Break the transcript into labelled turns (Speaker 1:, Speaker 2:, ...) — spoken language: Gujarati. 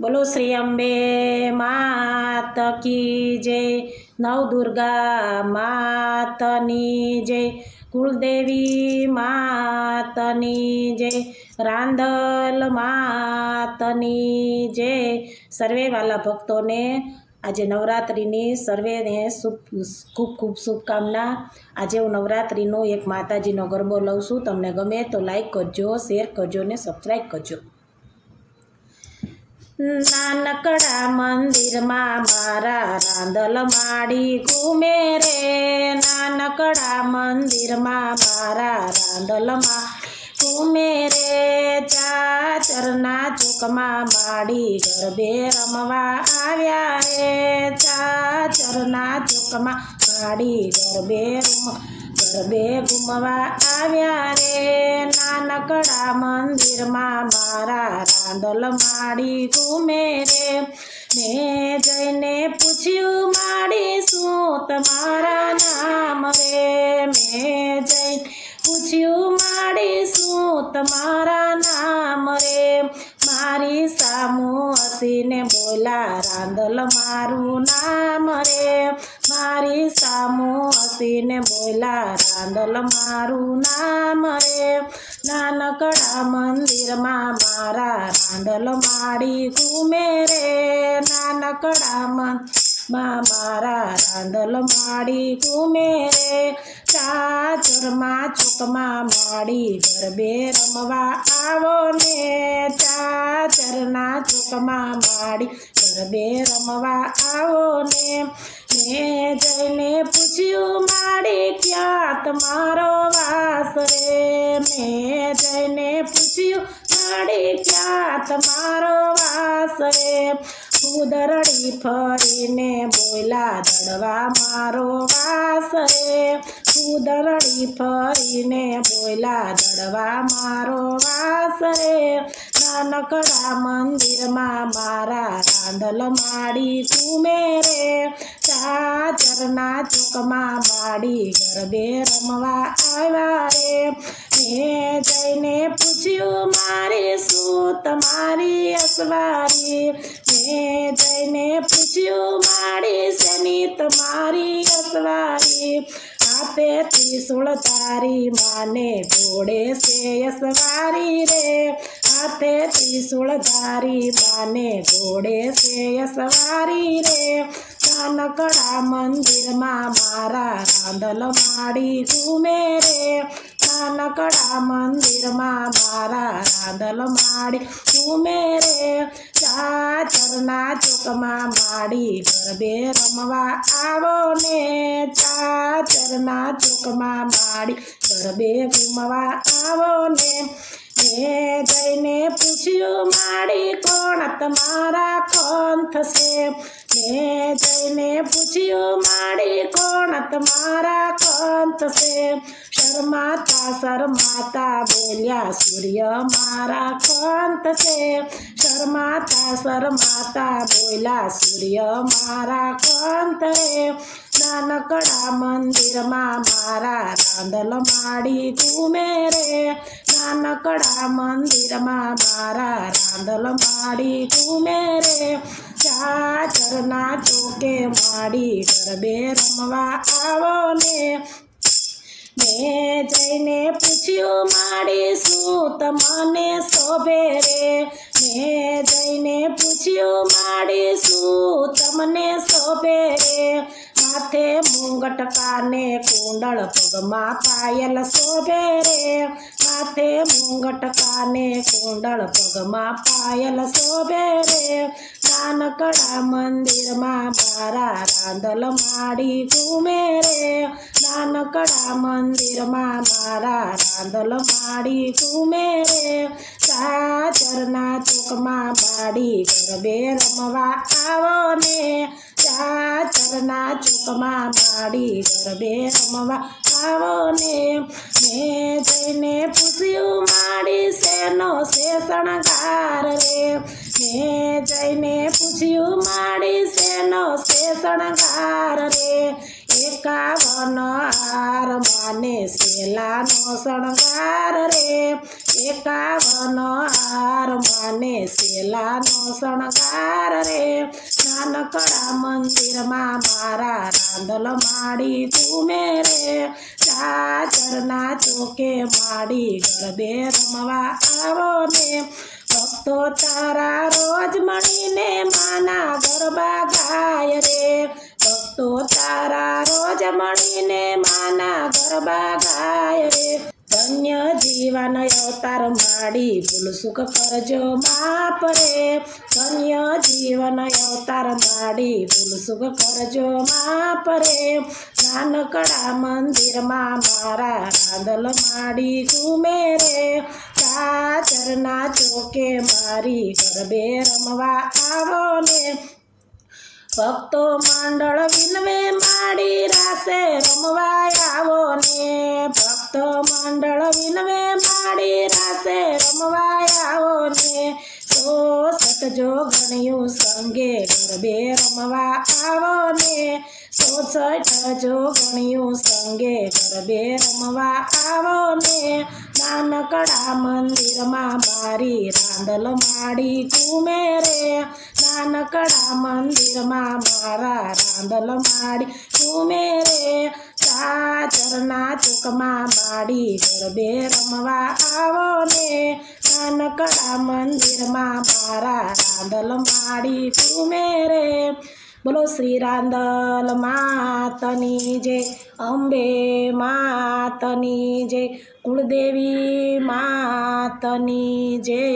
Speaker 1: બોલો શ્રી અંબે માત કી જય. નવદુર્ગા માતની જય. કુળદેવી માતની જય. રાંદલ માતની જય. સર્વે વાલા ભક્તોને આજે નવરાત્રિની સર્વેને શુભ, ખૂબ ખૂબ શુભકામના. આજે હું નવરાત્રિનો એક માતાજીનો ગરબો લઉં છું. તમને ગમે તો લાઈક કરજો શેર કરજો ને સબસ્ક્રાઈબ કરજો. નાનકડા મંદિરમાં મારા રાંદલ માડી ઘૂમે રે નાનકડા મંદિરમાં મારા રાંદલમાં ઘૂમે રે ચાચરના ચોકમાં માડી ગરબે રમવા આવ્યા રે ચાચરના ચોકમાં માડી ગરબે રમ ગરબે ઘૂમવા આવ્યા રે. નાનકડા મંદિરમાં મારા રાંદલ માડી ઘૂમે રે. મેં જઈને પૂછ્યું, માડી, શું તમારા નામ રે? મેં જઈને પૂછ્યું, માડી, શું તમારા નામ રે? મારી સામો હસીને બોલા રાંદલ મારું નામ રે. મારી સામો હસીને બોલા રાંદલ મારું નામ રે. નાનકડા મંદિરમાં મારા રાંદલ માડી ઘૂમે રે. નાનકડા મનમાં મારા રાંદલ માડી ઘૂમે રે. ચાચરમાં ચોકમાં માડી ગરબે રમવા આવો ને. ચાચરના ચોકમાં માડી ગરબે રમવા આવો ને. મેં જઈને પૂછ્યું, માડી, ક્યાં તમારો વાસ રે? મેં જઈને પૂછ્યું, માડી, ક્યાં તમારો વાસ રે? ઉદરડી ફરીને બોલા દડવા મારો વાસ રે. ઉદરડી ફરીને બોલા દડવા મારો વાસ રે. નાનકડા મંદિરમાં મારા રાંધલ માડી તુમે રે. ચાચરના ચોકમાં માડી ગરબે રમવા આવ્યા રે. મેં જઈને પૂછ્યું મારી શું તમારી અસવારી? મેં જઈને પૂછ્યું માડી શેની તમારી હાથે ત્રિશુળ તારી માને ઘોડે છે અસવારી રે. હાથે ત્રિશુળ ધારી માને ઘોડે છે અસવારી રે. નાનકડા મંદિરમાં મારા રાંધલ માડી ઘુમે રે. નાનકડા મંદિરમાં મારા રાંદલ માડી ઘૂમે રે ચાચરના ચોકમાં માડી ગરબે રમવા આવો ને ચાચરના ચોકમાં માડી ગરબે ઘૂમવા આવો મેં જઈને પૂછ્યું માડી કોણ? તમારા કંથ થશે? મેં જઈને પૂછ્યું માડી કોણ? તમારા કંથ થશે? શરમાતા શરમાતા બોલ્યા, સૂર્ય મારા કંથ થશે? શરમાતા શરમાતા બોલ્યા, સૂર્ય મારા કંથ રે નાનકડા મંદિરમાં મારા રાંધલ માડી ઘૂમે રે. નાનકડા મંદિરમાં મારા રાંધલ માડી ઘૂમે રે? ચાચરના ચોકે માડી ગરબે રમવા આવો ને મેં જઈને પૂછ્યું માડી શું? તમને શોભે રે? મેં જઈને પૂછ્યું માડી શું? તમને શોભે રે? માથે મુંગટ કાને કુંડળ પગમાં પાયલ શોભે રે. માથે મુંગટ કાને કુંડળ પગમાં પાયલ શોભે રે. નાનકડા મંદિરમાં મારા રાંદલ માડી ઘૂમે નાનકડા મંદિરમાં મારા રાંદલ માડી ઘૂમે રે ચાચરના ચોકમાં માડી ગરબે રમવા આવો ને ચાચરના ચોકમાં માડી ગરબે રમવા આવો ને મેં જઈને પૂછ્યું માડી શેનો છે શણગાર રે. મેં જઈને પૂછ્યું માડી શેનો છે શણગાર રે. એક એકાવન હાર માને શેલાનો શણગાર રે. એકાવન હાર માને શેલાનો શણગાર રે. નાનકડા મંદિરમાં મારા રાંદલ માડી ઘૂમે રે ચાચરના ચોકે માડી ગરબે રમવા આવો ને ભક્તો તારા રોજ મળીને માના ગરબા ગાય રે ભક્તો તારા રોજ મળીને માના ગરબા ગાય રે ધન્ય જીવન અવતાર માડી ભૂલ સુખ કરજો માપ રે ધન્ય જીવન અવતાર માડી ભૂલ સુખ કરજો માપ રે નાનકડા મંદિરમાં મારા રાંદલ માડી ઘૂમે રે ચાચરના ચોકે મારી ગરબે રમવા આવો ને ભક્તો મંડળ વિનવે માડી રાસે રમવા આવો ને ભક્તો મંડળ વિનવે માડી રાસે રમવા આવો ને. તો સટજો ગણ્યું સંગે ગરબે રમવા આવો ને. તો સટજો ગણ્યું સંગે ગરબે રમવા આવો ને. નાનકડા મંદિરમાં મારી રાંદલ માડી ઘૂમે રે. નાનકડા મંદિરમાં મારા રાંદલ માડી ઘૂમે રે. ચાચરના ચોકમાં માડી ગરબે રમવા આવો ને. નાનકડા મંદિરમાં મારા રાંદલ માડી તુમે રે. બોલો શ્રી રાંદલ માતની જય, અંબે માતની જય, કુળદેવી માતની જય.